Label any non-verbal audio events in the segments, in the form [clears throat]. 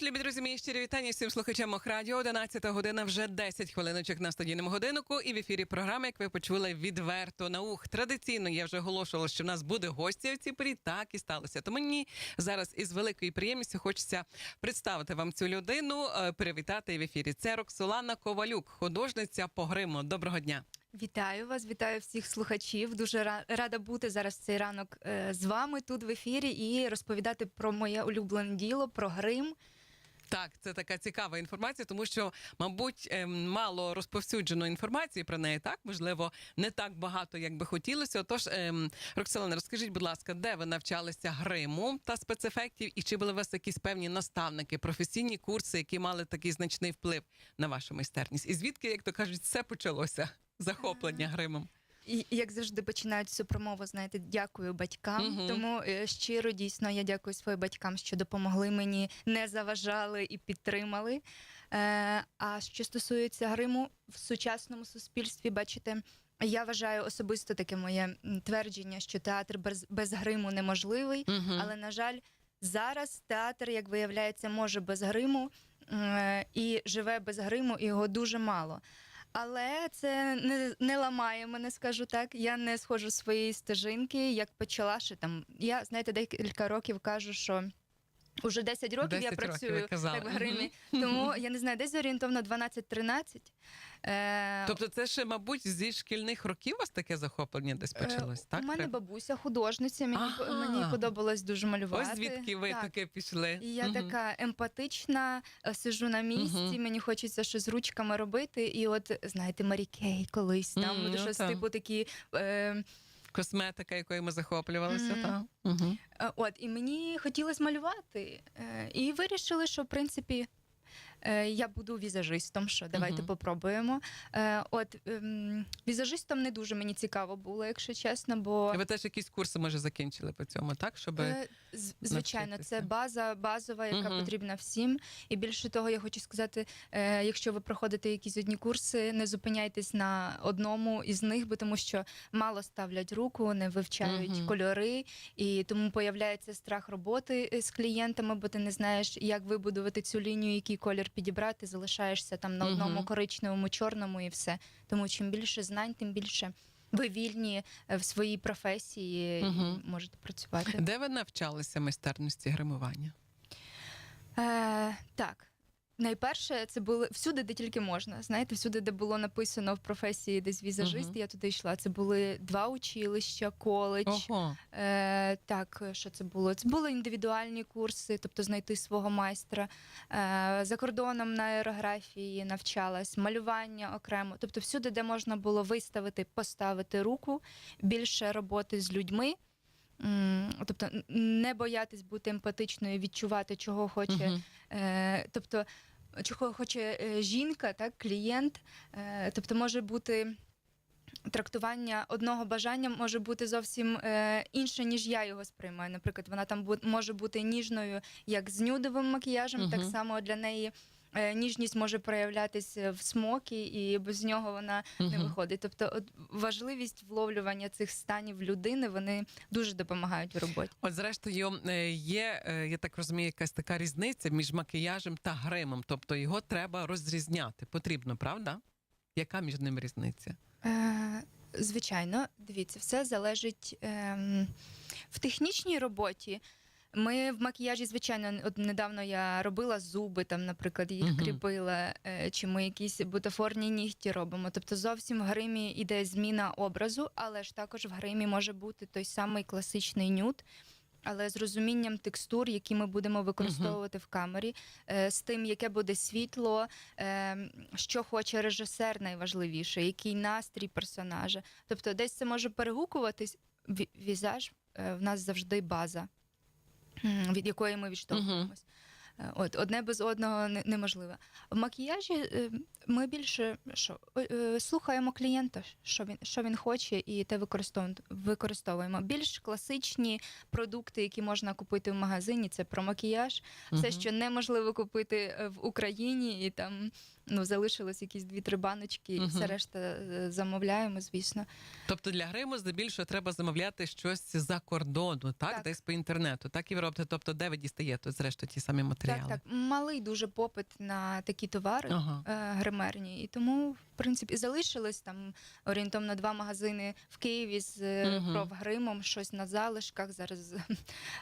Тож, любі друзі, мої щирі вітання всім слухачам Охрадіо. 11 година, вже 10 хвилиночок на студійному годиннику. І в ефірі програми, як ви почули, відверто на ух. Традиційно я вже оголошувала, що в нас буде гостя в цій порі. Так і сталося. То мені зараз із великою приємністю хочеться представити вам цю людину, е, привітати в ефірі. Це Роксолана Ковалюк, художниця по гриму. Доброго дня. Вітаю вас, вітаю всіх слухачів. Дуже ра- рада бути зараз цей ранок е, з вами тут в ефірі і розповідати про моє улюблене діло, про грим. Так, це така цікава інформація, тому що, мабуть, ем, мало розповсюджено інформації про неї. Так, можливо, не так багато, як би хотілося. Отож, ем, Роксолана, розкажіть, будь ласка, де ви навчалися гриму та спецефектів, і чи були у вас якісь певні наставники, професійні курси, які мали такий значний вплив на вашу майстерність? І звідки, як то кажуть, все почалося? Захоплення гримом. І як завжди починають цю промову, знаєте, дякую батькам. Мгм. Тому е, щиро дійсно я дякую своїм батькам, що допомогли мені, не заважали і підтримали. Е, а що стосується гриму в сучасному суспільстві, бачите. Я вважаю особисто таке моє м, твердження, що театр без, без гриму неможливий. Мгм. Але на жаль, зараз театр, як виявляється, може без гриму е, і живе без гриму, і його дуже мало. Але це не, не ламає мене, скажу так. Я не схожу з своєї стежинки, як почала ще там. Я знаєте, декілька років кажу, що. Уже 10 років 10 я років, працюю казали. так в гримі, тому я не знаю, десь орієнтовно 12-13. Е, Тобто, це ще, мабуть, зі шкільних років у вас таке захоплення десь почалось, е, так? У мене бабуся художниця, мені, Ага. мені подобалось дуже малювати. Ось звідки ви Так. таке пішли. І я така емпатична, е, сиджу на місці, мені хочеться щось з ручками робити. І от, знаєте, Марі Кей колись там ну щось так. типу такі. Е, Косметика, якою ми захоплювалися, Мгм. так? Угу. от, і мені хотілося малювати. Е, і вирішили, що в принципі. Е, Я буду візажистом, що давайте Мгм. попробуємо. Е, от ем, візажистом не дуже мені цікаво було, якщо чесно, бо Ви теж якісь курси, може, закінчили по цьому, так? Щоб... Е, Звичайно, навчитися. це база базова, яка Мгм. потрібна всім. І більше того, я хочу сказати: якщо ви проходите якісь одні курси, не зупиняйтесь на одному із них, бо тому що мало ставлять руку, не вивчають Мгм. кольори, і тому появляється страх роботи з клієнтами, бо ти не знаєш, як вибудувати цю лінію, який колір підібрати. Залишаєшся там на одному коричневому, чорному і все. Тому чим більше знань, тим більше. Ви вільні е, в своїй професії Мгм. і можете працювати. Де ви навчалися майстерності гримування? Е, так. Найперше, це були всюди, де тільки можна. Знаєте, всюди, де було написано в професії десь візажист, Мгм. я туди йшла. Це були два училища, коледж. Ого. Е, так, що це було? Це були індивідуальні курси, тобто знайти свого майстра. Е, за кордоном на аерографії навчалась, малювання окремо. Тобто, всюди, де можна було виставити, поставити руку, більше роботи з людьми. Тобто не боятись бути емпатичною, відчувати, чого хоче Мгм. Е, тобто, чого хоче е, жінка, так, клієнт. Е, тобто, може бути трактування одного бажання може бути зовсім е, інше, ніж я його сприймаю. Наприклад, вона там бу- може бути ніжною, як з нюдовим макіяжем, Мгм. так само для неї. Е, Ніжність може проявлятися в смокі, і без нього вона не виходить. Тобто, от важливість вловлювання цих станів людини вони дуже допомагають в роботі. От, зрештою, е, є, е, я так розумію, якась така різниця між макіяжем та гримом. Тобто його треба розрізняти. Потрібно, правда? Яка між ними різниця? Е, Звичайно, дивіться, все залежить ем, в технічній роботі. Ми в макіяжі, звичайно, от недавно я робила зуби, там, наприклад, їх Мгм. кріпила, е, чи ми якісь бутафорні нігті робимо. Тобто зовсім в гримі йде зміна образу, але ж також в гримі може бути той самий класичний нюд. Але з розумінням текстур, які ми будемо використовувати в камері, е, з тим, яке буде світло, е, що хоче режисер, найважливіше, який настрій персонажа. Тобто, десь це може перегукуватись. Ві- Візаж е, в нас завжди база, від якої ми відштовхуємось. Е, От одне без одного не- неможливо. В макіяжі е, ми більше що е, слухаємо клієнта, що він що він хоче, і те використовуємо. Більш класичні продукти, які можна купити в магазині, це про макіяж. Все, що неможливо купити е, в Україні, і там ну, залишилось якісь дві-три баночки, і все решта е, замовляємо, звісно. Тобто для гриму здебільшого треба замовляти щось за кордону, так? Так. Десь по інтернету. Так і ви робите. Тобто, де ви дістаєте, зрештою, ті самі матеріали? Так, так. Малий дуже попит на такі товари. Ага. е, Гримерні, і тому, в принципі, залишилось там орієнтовно два магазини в Києві з е, Мгм. профгримом, щось на залишках. Зараз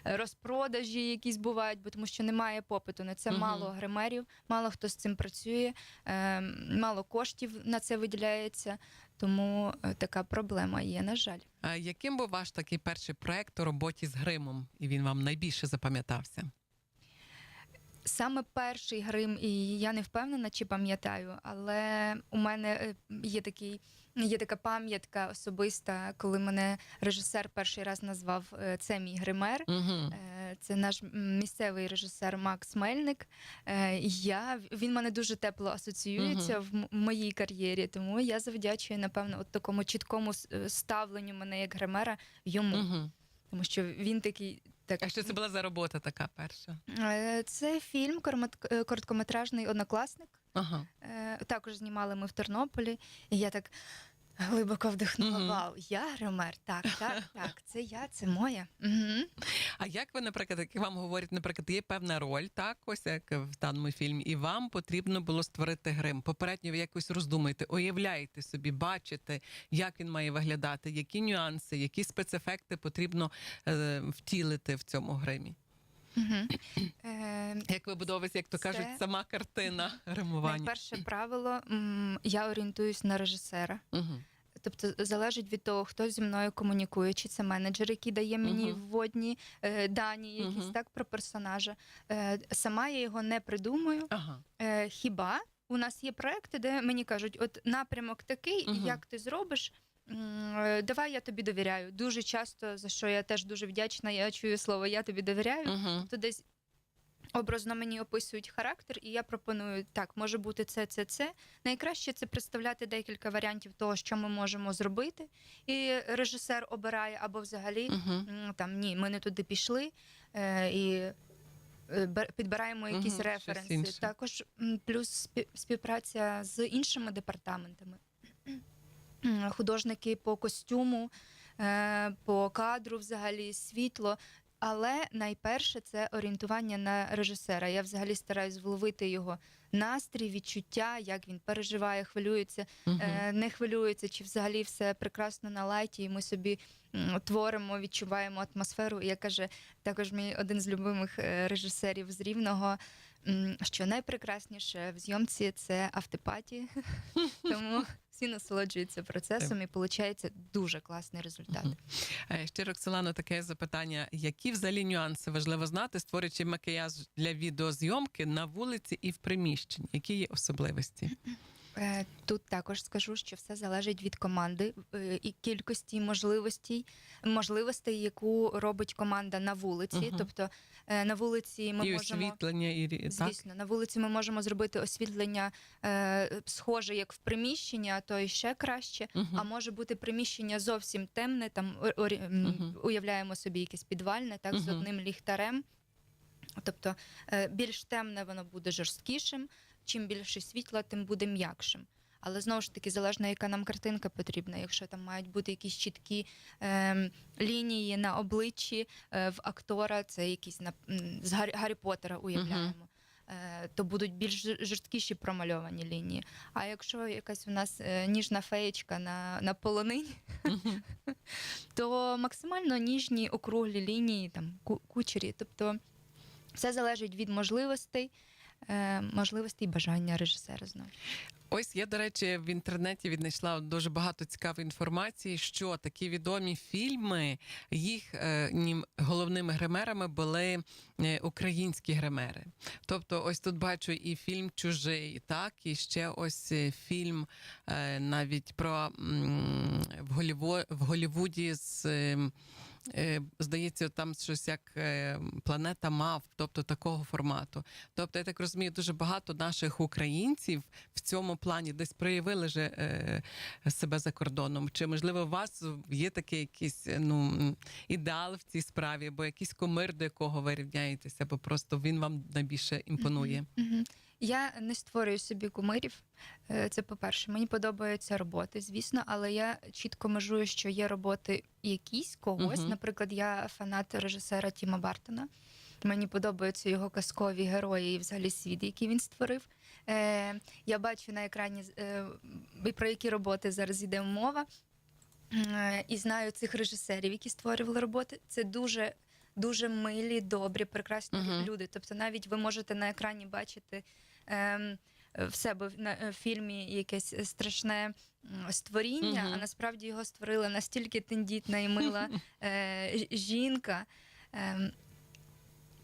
розпродажі якісь бувають, бо тому що немає попиту на це. Мгм. Мало гримерів, мало хто з цим працює, е, мало коштів на це виділяється. Тому е, така проблема є, на жаль. А яким був ваш такий перший проект у роботі з гримом? І він вам найбільше запам'ятався? Саме перший грим, і я не впевнена, чи пам'ятаю, але у мене е, є такий. Є така пам'ятка особиста, коли мене режисер перший раз назвав е, це мій гример. Угу. Це наш місцевий режисер Макс Мельник. Е, Я він мене дуже тепло асоціюється в моїй кар'єрі, тому я завдячую напевно от такому чіткому ставленню мене як гримера йому, Угу. тому що він такий. Так, А що це була за робота така перша? Це фільм короткометражний однокласник. Ага. Також знімали ми в Тернополі, і я так [laughs] глибоко вдихнула. Мгм. Вау, я гример. Так, так, [laughs] так, це я, це моя. Угу. А як ви, наприклад, як вам говорять, наприклад, є певна роль, так, ось як в даному фільмі, і вам потрібно було створити грим. Попередньо ви якось роздумаєте, уявляєте собі, бачите, як він має виглядати, які нюанси, які спецефекти потрібно е, втілити в цьому гримі. Е, [clears throat] Як вибудовується, як то Це- кажуть, сама картина гримування. найперше правило я орієнтуюсь на режисера. Угу. Тобто залежить від того, хто зі мною комунікує, чи це менеджер, який дає мені Мгм. вводні е, дані, якісь Мгм. так про персонажа. Е, сама я його не придумую. Ага. Е, хіба у нас є проекти, де мені кажуть, от напрямок такий, і Мгм. як ти зробиш? Давай я тобі довіряю. Дуже часто, за що я теж дуже вдячна, я чую слово Я тобі довіряю. Угу. То десь образно мені описують характер, і я пропоную так, може бути це, це, це. Найкраще це представляти декілька варіантів того, що ми можемо зробити. І режисер обирає або взагалі Угу. там ні, ми не туди пішли. Е, і е, підбираємо якісь щось референси. Також плюс спі- співпраця з іншими департаментами. Художники по костюму, е, по кадру, взагалі, світло. Але найперше це орієнтування на режисера. Я взагалі стараюсь вловити його настрій, відчуття, як він переживає, хвилюється, е, не хвилюється, чи взагалі все прекрасно на лайті, і ми собі творимо, відчуваємо атмосферу. І я каже, також мій один з любимих е, режисерів з Рівного, що найпрекрасніше в зйомці це автопаті. [laughs] Тому всі насолоджуються процесом і виходить дуже класний результат. Мгм. Е, Ще Роксолано, таке запитання: які взагалі нюанси важливо знати, створюючи макіяж для відеозйомки на вулиці і в приміщенні? Які є особливості? Е, Тут також скажу, що все залежить від команди е, і кількості можливостей, можливостей, яку робить команда на вулиці. Мгм. Тобто е, на вулиці ми і можемо. освітлення, і рі- так? На вулиці ми можемо зробити освітлення е, схоже, як в приміщенні, а то і ще краще. Мгм. А може бути приміщення зовсім темне, там орі- Мгм. уявляємо собі якесь підвальне, так, з одним ліхтарем. Тобто більш темне воно буде жорсткішим, чим більше світла, тим буде м'якшим. Але знову ж таки залежно, яка нам картинка потрібна. Якщо там мають бути якісь чіткі ем, лінії на обличчі е, в актора, це якісь на з Гаррі, Гаррі Поттера уявляємо. е, То будуть більш жорсткіші промальовані лінії. А якщо якась у нас е, ніжна феєчка на, на полонині, [laughs] то максимально ніжні округлі лінії, там кучері. Тобто все залежить від можливостей, е, можливостей і бажання режисера знову. Ось я, до речі, в інтернеті віднайшла дуже багато цікавої інформації, що такі відомі фільми, їх е, головними гримерами були е, українські гримери. Тобто, ось тут бачу і фільм Чужий, так, і ще ось фільм навіть про в, Голівуді з. Е, Здається, там щось як е, планета мав, тобто такого формату. Тобто, я так розумію, дуже багато наших українців в цьому плані десь проявили же е, себе за кордоном. Чи можливо у вас є такий якийсь ну ідеал в цій справі, або якийсь комир, до якого ви рівняєтеся, або просто він вам найбільше імпонує? Мгм. Я не створюю собі кумирів. Е, Це по-перше, мені подобаються роботи, звісно, але я чітко межую, що є роботи якісь когось. Мгм. Наприклад, я фанат режисера Тіма Бартона. Мені подобаються його казкові герої і взагалі світ, який він створив. Е, я бачу на екрані, е, про які роботи зараз йде мова. Е, і знаю цих режисерів, які створювали роботи. Це дуже, дуже милі, добрі, прекрасні Мгм. люди. Тобто, навіть ви можете на екрані бачити в себе в- на е, в фільмі якесь страшне створіння, Мгм. а насправді його створила настільки тендітна і мила [laughs] е, жінка. Ем,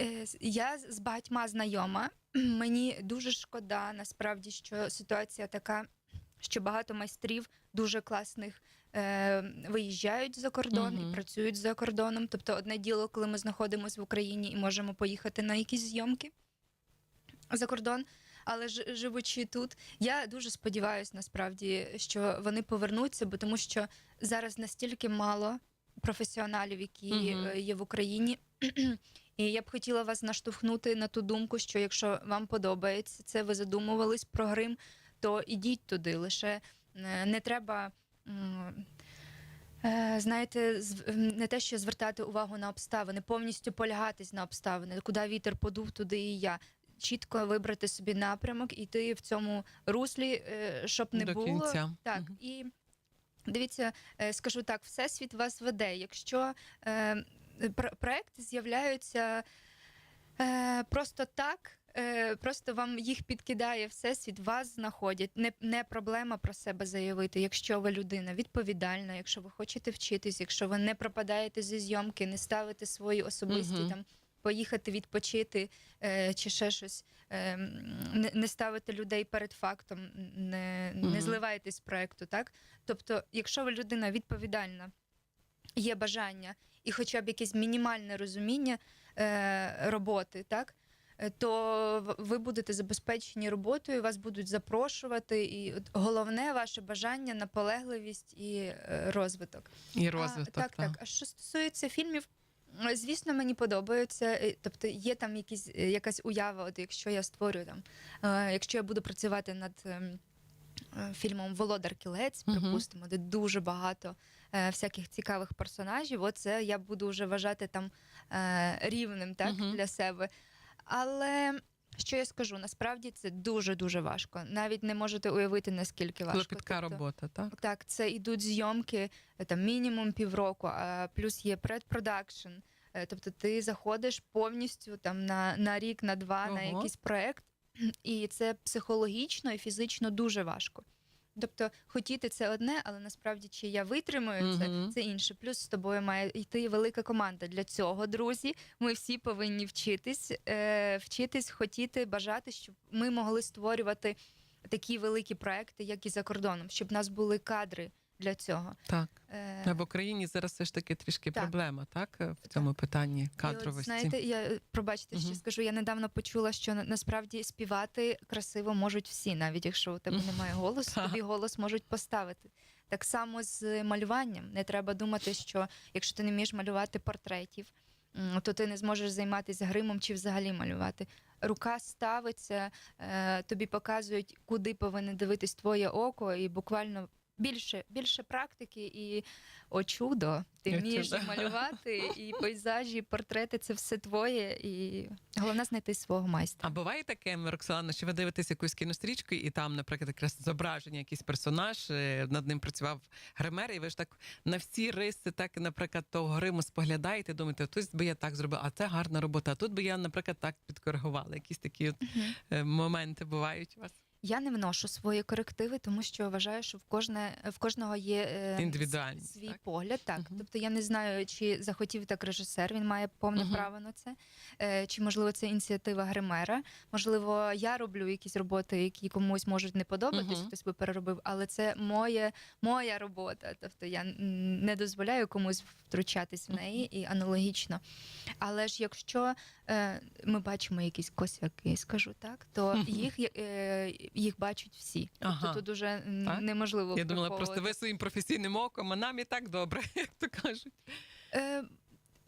е, я з багатьма знайома. [clears throat] Мені дуже шкода, насправді, що ситуація така, що багато майстрів дуже класних е, виїжджають за кордон Мгм. і працюють за кордоном. Тобто, одне діло, коли ми знаходимося в Україні і можемо поїхати на якісь зйомки за кордон. Але ж живучи тут, я дуже сподіваюся, насправді, що вони повернуться, бо тому що зараз настільки мало професіоналів, які е, є в Україні. І я б хотіла вас наштовхнути на ту думку, що якщо вам подобається це, ви задумувались про грим, то ідіть туди. Лише е, не треба. е, Знаєте, не те, що звертати увагу на обставини, повністю полягатись на обставини, куди вітер подув, туди і я. Чітко вибрати собі напрямок, і йти в цьому руслі, е, щоб не До було кінця. так, Мгм. і дивіться, е, скажу так, всесвіт вас веде. Якщо е, пр- проекти з'являються е, просто так, е, просто вам їх підкидає всесвіт, вас знаходять. Не, не проблема про себе заявити. Якщо ви людина відповідальна, якщо ви хочете вчитись, якщо ви не пропадаєте зі зйомки, не ставите свої особисті Мгм. там. Поїхати відпочити е, чи ще щось, е, не, ставити людей перед фактом, не, не Мгм. зливайтесь з проекту, так? Тобто, якщо ви людина відповідальна, є бажання і хоча б якесь мінімальне розуміння е, роботи, так? е, То ви будете забезпечені роботою, вас будуть запрошувати, і от головне ваше бажання, наполегливість і розвиток. І А, розвиток. так, так. А що стосується фільмів, звісно, мені подобаються. е, Тобто є там якісь, е, якась уява, от якщо я створюю там, е, якщо я буду працювати над ем, е, фільмом Володар Кілець, Мгм. припустимо, де дуже багато е, всяких цікавих персонажів. Оце я буду вже вважати там е, рівним так, Мгм. для себе. Але. Що я скажу? Насправді це дуже дуже важко. Навіть не можете уявити наскільки важко. Клопітка Тобто- робота, так? так, це йдуть зйомки е, там мінімум півроку, а плюс є предпродакшн. Е, Тобто ти заходиш повністю там на, на рік, на два на якийсь проект, і це психологічно і фізично дуже важко. Тобто хотіти це одне, але насправді чи я витримую це, це інше. Плюс з тобою має йти велика команда. Для цього, друзі, ми всі повинні вчитись, е, вчитись, хотіти, бажати, щоб ми могли створювати такі великі проекти, як і за кордоном, щоб в нас були кадри для цього. Так. Е, А в Україні зараз все ж таки трішки Так. проблема, так? е, В цьому питанні І от, кадровості. знаєте, я е, пробачте, ще Мгм. скажу. Я недавно почула, що насправді співати красиво можуть всі, навіть якщо у тебе немає голосу, тобі голос можуть поставити. Так само з малюванням. Не треба думати, що якщо ти не вмієш малювати портретів, то ти не зможеш займатися гримом чи взагалі малювати. Рука ставиться, е, тобі показують, куди повинне дивитись твоє око, і буквально більше, більше практики і о чудо, ти вмієш і малювати, [laughs] і пейзажі, і портрети це все твоє. І головне знайти свого майстра. А буває таке, Роксолана, що ви дивитесь якусь кінострічку, і там, наприклад, якраз зображення, якийсь персонаж, е, над ним працював гример, і ви ж так на всі риси, так, наприклад, того гриму споглядаєте, думаєте, тут би я так зробила, а це гарна робота. А тут би я, наприклад, так підкоригувала. Якісь такі от, е, моменти бувають у вас. Я не вношу свої корективи, тому що вважаю, що в кожне в кожного є е, свій так? погляд. Так, Мгм. тобто я не знаю, чи захотів так режисер, він має повне Мгм. право на це. Е, чи можливо це ініціатива гримера. Можливо, я роблю якісь роботи, які комусь можуть не подобатись, Мгм. хтось би переробив, але це моє, моя робота. Тобто я не дозволяю комусь втручатись в неї і аналогічно. Але ж якщо е, ми бачимо якісь косяки, скажу так, то їх, е, їх бачать всі. Ага. Тобто тут уже Так? неможливо. Я думала, просто ви своїм професійним оком, а нам і так добре, [laughs] як то кажуть. Е,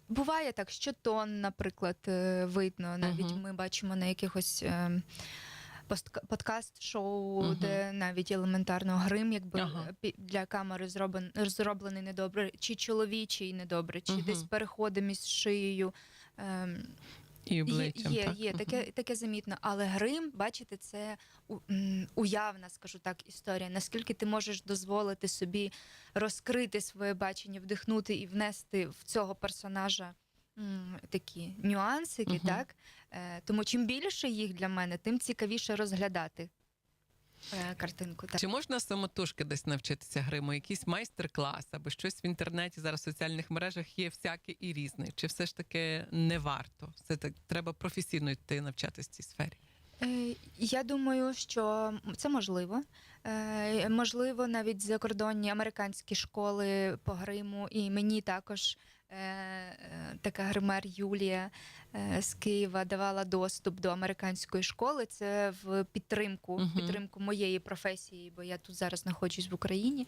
буває так, що тон, наприклад, е, видно. Навіть Мгм. ми бачимо на якихось. Е, подкаст шоу, Мгм. де навіть елементарно грим, якби е, пі- для камери зроблений, зроблений недобре, чи чоловічий недобре, чи Мгм. десь переходи між шиєю. Ем, І обличчям. є, так? є таке, таке замітно. Але грим, бачите, це уявна, скажу так, історія. Наскільки ти можеш дозволити собі розкрити своє бачення, вдихнути і внести в цього персонажа такі нюансики, Мгм. так? Е, тому чим більше їх для мене, тим цікавіше розглядати е, картинку. Так. Чи можна самотужки десь навчитися гриму? Якийсь майстер-клас або щось в інтернеті зараз в соціальних мережах є всяке і різне? Чи все ж таки не варто? Все так треба професійно йти навчатися в цій сфері? Е, Я думаю, що це можливо. Е, Можливо, навіть закордонні американські школи по гриму, і мені також така гример Юлія е, з Києва давала доступ до американської школи. Це в підтримку, угу. підтримку моєї професії, бо я тут зараз знаходжусь в Україні.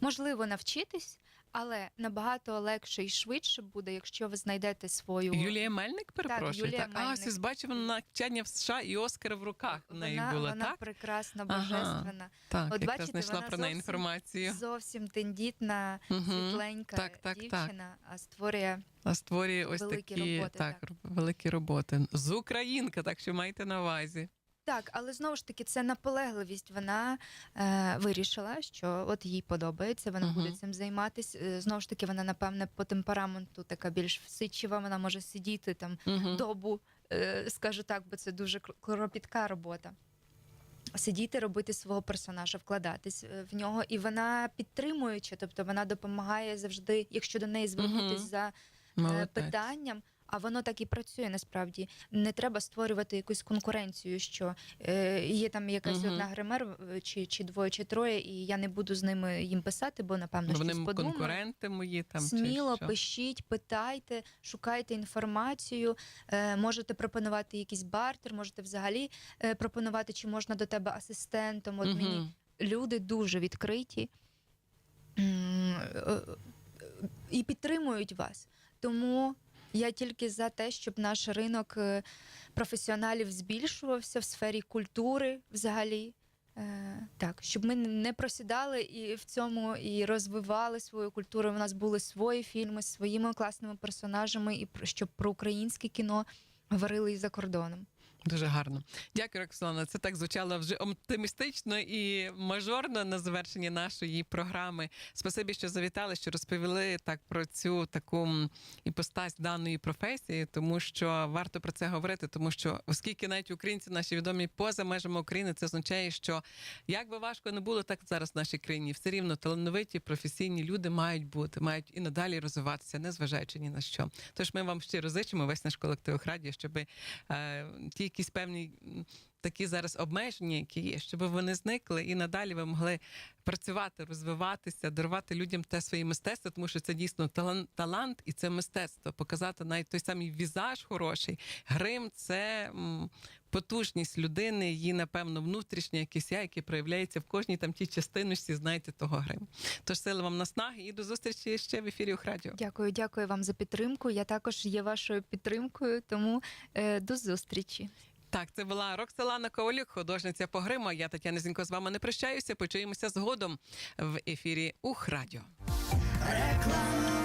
Можливо, навчитись, але набагато легше і швидше буде, якщо ви знайдете свою Юлія Мельник, перепрошую. Юлія так? А, Мельник. ось бачив навчання в США і Оскар в руках в неї вона, було, вона так? прекрасна, Ага. божественна. Так, От якраз бачите, знайшла вона про неї зовсім- інформацію. Зовсім тендітна, Мгм. світленька Так, так, так. дівчина, а створює А створює ось Великі такі роботи, так, так. великі роботи. З Українка, так що майте на увазі. Так, але знову ж таки, це наполегливість. Вона е, вирішила, що от їй подобається, вона Мгм. буде цим займатися. Е, Знову ж таки, вона напевне по темпераменту така більш всичива, вона може сидіти там Мгм. добу, е, скажу так, бо це дуже кр- кропітка робота. Сидіти, робити свого персонажа, вкладатись е, в нього, і вона підтримуюча, тобто вона допомагає завжди, якщо до неї звернутися Мгм. за е, Молодець. питанням. А воно так і працює насправді. Не треба створювати якусь конкуренцію, що е, є там якась Мгм. одна гример, е, чи, чи двоє, чи троє, і я не буду з ними їм писати, бо напевно Вони щось подумаю. конкуренти мої там. чи Сміло що? пишіть, питайте, шукайте інформацію. Е, можете пропонувати якийсь бартер, можете взагалі е, пропонувати, чи можна до тебе асистентом. От мені люди дуже відкриті м, е, і підтримують вас. Тому я тільки за те, щоб наш ринок е, професіоналів збільшувався в сфері культури взагалі. Е, Так, щоб ми не просідали і в цьому і розвивали свою культуру. У нас були свої фільми з своїми класними персонажами, і щоб про українське кіно говорили і за кордоном. Дуже гарно. Дякую, Роксолана. Це так звучало вже оптимістично і мажорно на завершенні нашої програми. Спасибі, що завітали, що розповіли так про цю таку іпостась даної професії, тому що варто про це говорити, тому що оскільки навіть українці наші відомі поза межами України, це означає, що як би важко не було, так зараз в нашій країні все рівно талановиті професійні люди мають бути, мають і надалі розвиватися, незважаючи ні на що. Тож ми вам щиро зичимо весь наш колектив Радіо, щоб е, ті якісь певні м, такі зараз обмеження, які є, щоб вони зникли, і надалі ви могли працювати, розвиватися, дарувати людям те своє мистецтво, тому що це дійсно талант, талант і це мистецтво. Показати навіть той самий візаж хороший. Грим це потужність людини, її, напевно, внутрішнє якесь я, яке проявляється в кожній там тій частиночці, знаєте, того гриму. Тож сили вам наснаги і до зустрічі ще в ефірі Охрадіо. Дякую, дякую вам за підтримку. Я також є вашою підтримкою, тому е, до зустрічі. Так, це була Роксолана Ковалюк, художниця Погрима. Я Тетяна Зінько з вами не прощаюся. Почуємося згодом в ефірі Ух Радіо. Реклама.